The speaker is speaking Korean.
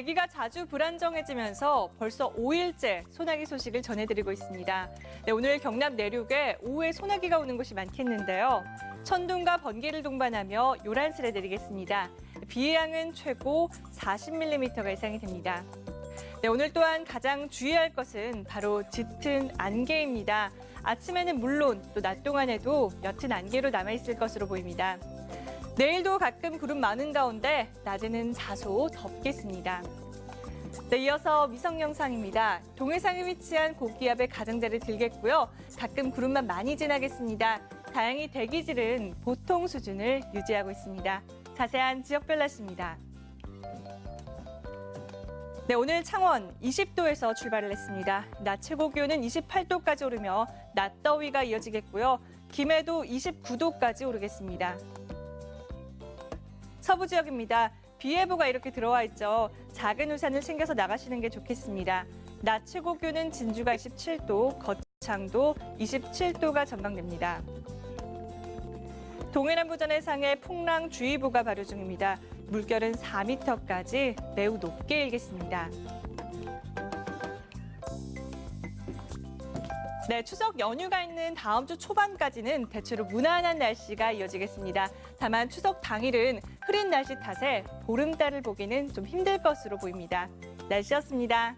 대기가 자주 불안정해지면서 벌써 5일째 소나기 소식을 전해드리고 있습니다. 네, 오늘 경남 내륙에 오후에 소나기가 오는 곳이 많겠는데요. 천둥과 번개를 동반하며 요란스레 내리겠습니다. 비의 양은 최고 40mm가 예상이 됩니다. 네, 오늘 또한 가장 주의할 것은 바로 짙은 안개입니다. 아침에는 물론 또 낮 동안에도 옅은 안개로 남아있을 것으로 보입니다. 내일도 가끔 구름 많은 가운데 낮에는 다소 덥겠습니다. 네, 이어서 위성 영상입니다. 동해상에 위치한 고기압의 가장자를 들겠고요. 가끔 구름만 많이 지나겠습니다. 다행히 대기질은 보통 수준을 유지하고 있습니다. 자세한 지역별 날씨입니다. 네, 오늘 창원 20도에서 출발을 했습니다. 낮 최고 기온은 28도까지 오르며 낮 더위가 이어지겠고요. 김해도 29도까지 오르겠습니다. 서부 지역입니다. 비 예보가 이렇게 들어와 있죠. 작은 우산을 챙겨서 나가시는 게 좋겠습니다. 낮 최고 기온은 진주가 27도, 거창도 27도가 전망됩니다. 동해남부 전 해상에 풍랑 주의보가 발효 중입니다. 물결은 4m까지 매우 높게 일겠습니다. 네, 추석 연휴가 있는 다음 주 초반까지는 대체로 무난한 날씨가 이어지겠습니다. 다만 추석 당일은 흐린 날씨 탓에 보름달을 보기는 좀 힘들 것으로 보입니다. 날씨였습니다.